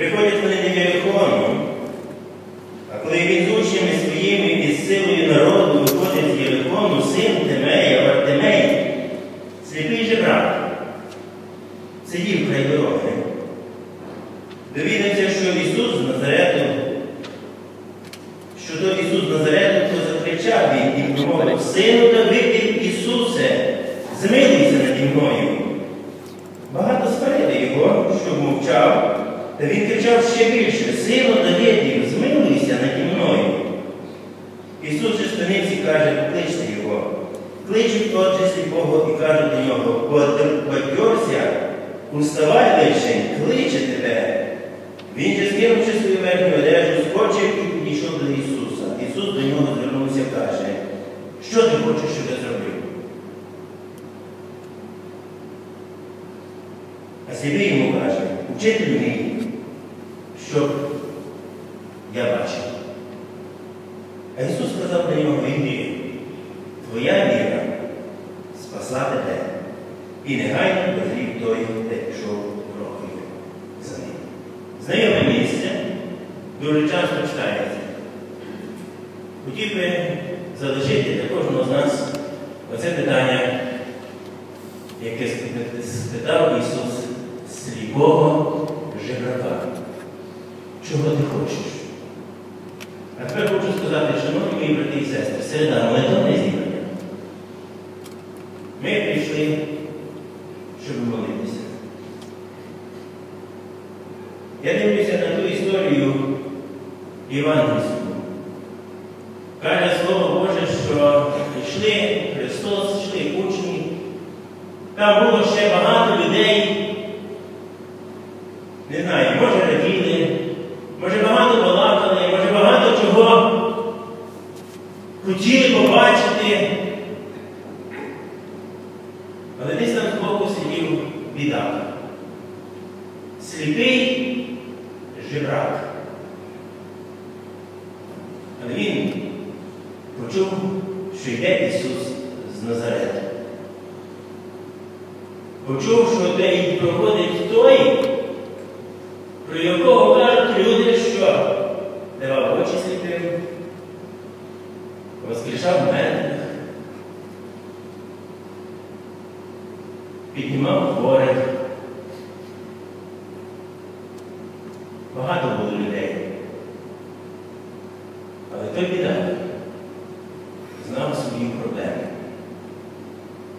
Приходять вони до Єрихону, а коли він з учнями своїми і силою народу виходять з Єрихону, син Тимея, Вартимей, сліпий же брат, сидів край дороги, довідався, що Ісус з Назарету, що до Ісус Назарету, то закричав він і промовив, сину Давидів Ісусе, змилуйся наді мною. Багато сварили його, що мовчав та він кричав ще більше, сину Давидів, змилуйся наді мною. Ісус же спинився і каже, покличте його. Кличуть отже сліпого і кажуть до нього, бадьорся, уставай лише, кличе тебе. Він же скинувши свою верхню одежу, скочив і підійшов до Ісуса. Ісус до нього звернувся і каже, що ти хочеш, щоб я зробив? А сліпий йому каже, щоб я бачив. А Ісус сказав до нього, йди, твоя віра спасла тебе. І негайно позрів той, де пішов крокою за ним. Знайоме місце дуже часто читається. Хотів би залишити для кожного з нас оце питання, яке спитав Ісус сліпого жебрака. Чого ти хочеш? А тепер хочу сказати, шановні мої брати і сестри, середа молитовне зібрання. Ми прийшли, щоб молитися. Я дивлюся на ту історію Євангельську. Каже Слово Боже, що йшли Христос, йшли учні. Там було ще багато людей. Не знаю, може раділи, може багато балакали, може чого хотіли побачити. Але десь там збоку сидів бідак. Сліпий жебрак. Але він почув, що йде Ісус з Назарету. Почув, що де проходить той, про якого Багато було людей. Але той біда знав свої проблеми.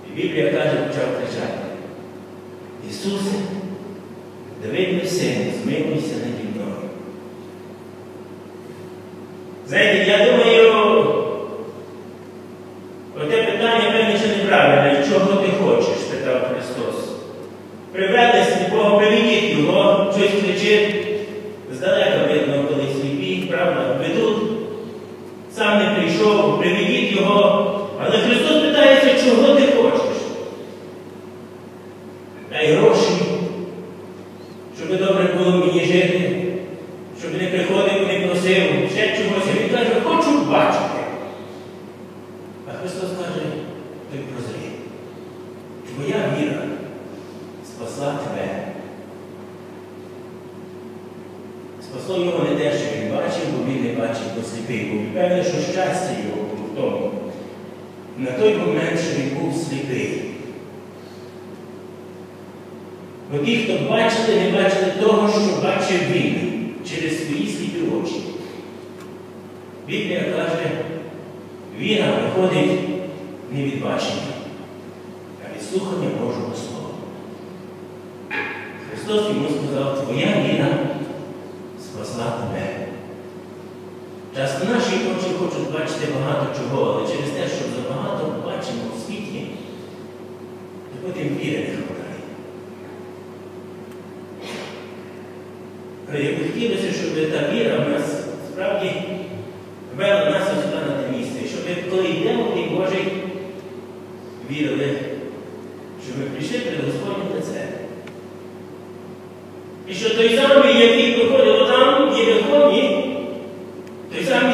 І Біблія каже, почав кричати. Ісусе, син, змилуйся наді мною. Знаєте, я думаю, оте питання, певне, що неправильне. Чого ти хочеш? питав Христос. Приведе сліпого, приведіть його, щось кричить. Здалека видно, коли сліпі, правда, ведуть. Сам не прийшов, приведіть його. Але Христос питається, чого ти хочеш? Дай гроші, щоб добре було мені жити, щоб не приходив, не просив, ще чогось. Він каже, хочу бачити. А Христос каже, ти прозрій. Твоя віра спасла тебе. Спасло його не те, що він бачив, бо він не бачив, сліпий був. Певне, що щастя його було в тому. На той момент, що він був сліпий. Бо ті, хто бачили, не бачили того, що бачив він через свої сліпі очі. Біблія каже, віра виходить не від бачення, а від слухання Божого Слова. Христос йому сказав, твоя віра спасла тебе. Часто наші очі хочуть бачити багато чого, але через те, що забагато бачимо у світі, то потім віри не хватає. Але хотілося, щоб та віра в нас справді вела нас сюди на те місце, щоб коли йдемо в Дій Божий, вірили, що ми прийшли перед Господнім лицем. І що той самий, який проходив там, є Верховні, той самий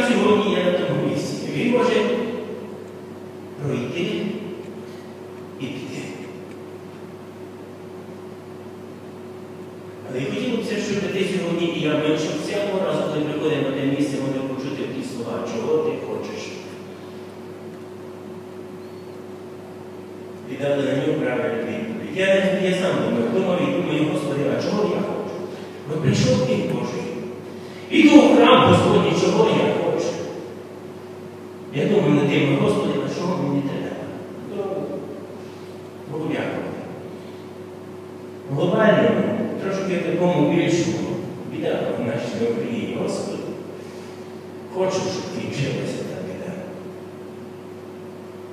І дали на нього правильну відповідь. Я, я сам думаю, думав і думаю, Господи, а чого я хочу? Бо прийшов День Божий. Іду в храм, Господи, чого я хочу? Я думаю над тим, Господи, а чого мені треба? Богу дякую. глобальному, трошки такому більшому, біда в нашій Україні, Господи. Хочу, щоб кінчилася та біда.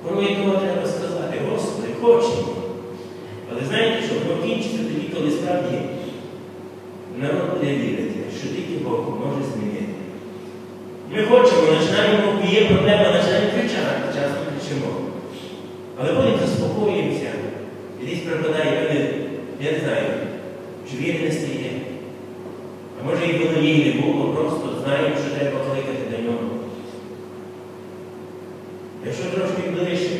Порой того треба сказати, Хочемо. Але знаєте, що воно тоді, коли справді народ буде вірити, що тільки Бог може змінити. Ми хочемо, починаємо, є проблема, починаємо кричати, часто кричимо. Але потім заспокоїмося, і десь певне, я не знаю, чи вірності є. А може і воно їй не було, просто знаємо, що треба кликати до нього. Якщо трошки ближче,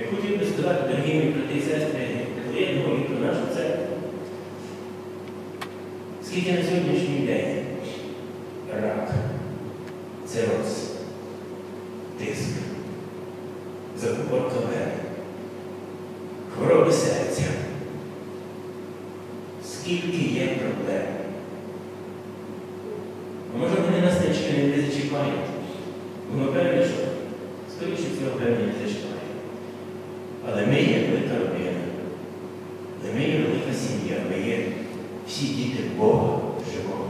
я хотів би сказати, дорогі мої брати і сестри, я говорю про нашу церкву, скільки на сьогоднішній день рак, цироз, тиск, закупорка вени, хвороби серця, скільки є проблем. Може вони нас не зачіпають? Ми певні, що скоріше всього певні не зачіпають. Але ми є велика родина. Але ми є велика сім'я, ми всі діти Бога живого.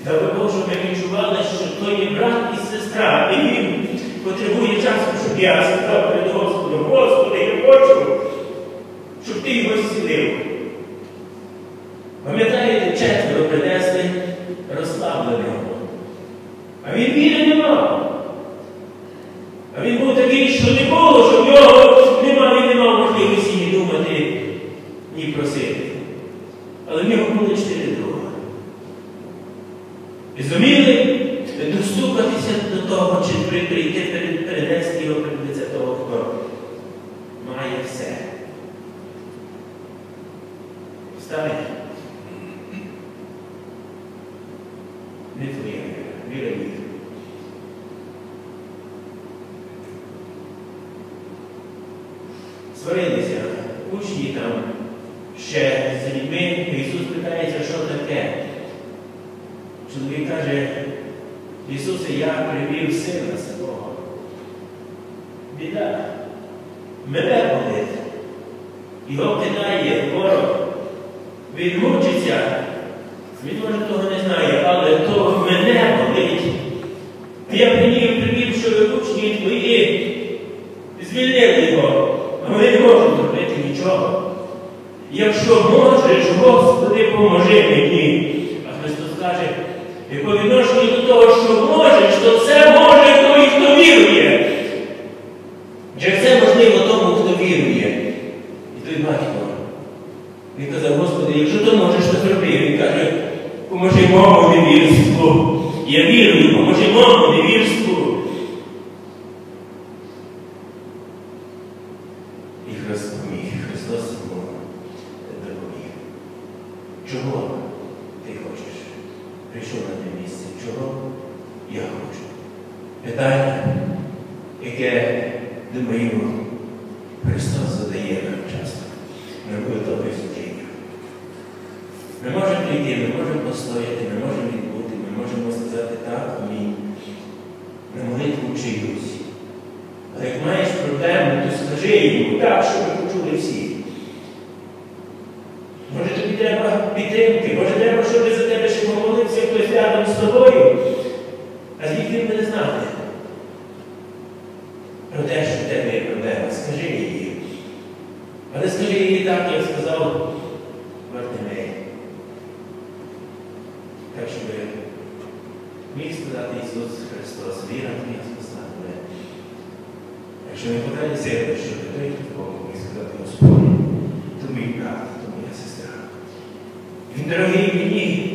І дай Бог, ми відчували, що то є брат і сестра, і він потребує часу, щоб я сказав перед Господом, Господи, я хочу, щоб ти його зцілив. Пам'ятаєте, четверо принесли розслабленого. А він віри ні просити. Але в нього були чотири друга. І зуміли достукатися до того, чи прийти перенести його перед лице того, хто має все. Встань. Не твоя віра, віра їх. Сварилися учні там ще з людьми, Ісус питається, що таке. Чоловік каже, Ісусе, я привів сина свого. Біда. Мене болить. Його кидає ворог. Він мучиться. Він може того не знає, але то мене болить. Я привів, привів, що учні твої звільнили його, вони не можуть зробити нічого. Якщо можеш, Господи, поможи мені. А Христос каже, і по відношенню до того, що можеш, то це може той, хто вірує. Чи це можливо тому, хто вірує? І той батько. Він казав, Господи, якщо ти можеш, то зроби. Він каже, поможи моєму невірству. Я вірую, поможи моєму невірству. І Христос поміг, Христос йому допоміг. Чого ти хочеш? Прийшов на те місце. Чого я хочу? Питання, яке, думаю, Христос задає нам часто на готові служіння. Ми можемо ми можемо постояти, ми можемо відбути, ми можемо сказати так, ні. На молитву чиюсь. А як маєш проблему, то скажи йому так, щоб ми почули всі. Може тобі треба підтримки, може треба, щоб за тебе ще помолився хтось рядом з тобою, а звідки ми не знати. Про те, що в тебе є проблема, скажи її. Але скажи її так, як сказав Вартимей. Так, щоб міг сказати Ісус Христос, віра міг спасати мене. Якщо не подає себе, що ти той, хто Бог міг сказати Господь, то мій брат, то моя сестра. Він дорогий мені,